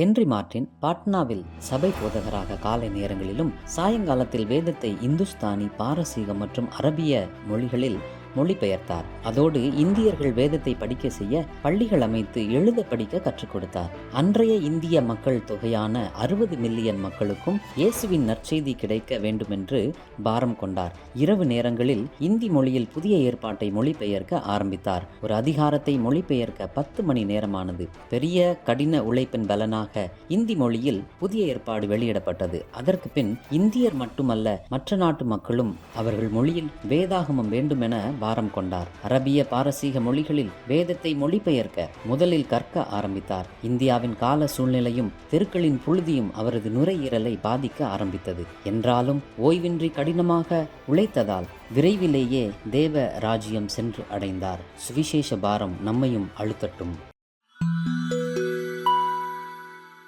Henry Martin பாட்னாவில் சபை போதகராக காலை நேரங்களிலும் சாயங்காலத்தில் வேதத்தை இந்துஸ்தானி பாரசீகம் மற்றும் அரபிய மொழிகளில் மொழிபெயர்த்தார். அதோடு இந்தியர்கள் வேதத்தை படிக்க செய்ய பள்ளிகள் அமைத்து எழுத படிக்க கற்றுக் கொடுத்தார். அன்றைய இந்திய மக்கள் தொகையான அறுபது மில்லியன் மக்களுக்கும் இயேசுவின் நற்செய்தி கிடைக்க வேண்டுமென்று பாரம் கொண்டார். இரவு நேரங்களில் இந்தி மொழியில் புதிய ஏற்பாட்டை மொழிபெயர்க்க ஆரம்பித்தார். ஒரு அதிகாரத்தை மொழிபெயர்க்க பத்து மணி நேரமானது. பெரிய கடின உழைப்பின் பலனாக இந்தி மொழியில் புதிய ஏற்பாடு வெளியிடப்பட்டது. அதற்கு பின் இந்தியர் மட்டுமல்ல மற்ற நாட்டு மக்களும் அவர்கள் மொழியில் வேதாகமம் வேண்டுமென பாரம் கொண்டார். அரபிய பாரசீக மொழிகளில் வேதத்தை மொழிபெயர்க்க முதலில் கற்க ஆரம்பித்தார். இந்தியாவின் கால சூழ்நிலையும் தெருக்களின் புழுதியும் அவரது நுரையீரலை பாதிக்க ஆரம்பித்தது. என்றாலும் ஓய்வின்றி கடினமாக உழைத்ததால் விரைவிலேயே தேவ ராஜ்யம் சென்று அடைந்தார். சுவிசேஷ பாரம் நம்மையும் அழுத்தட்டும்.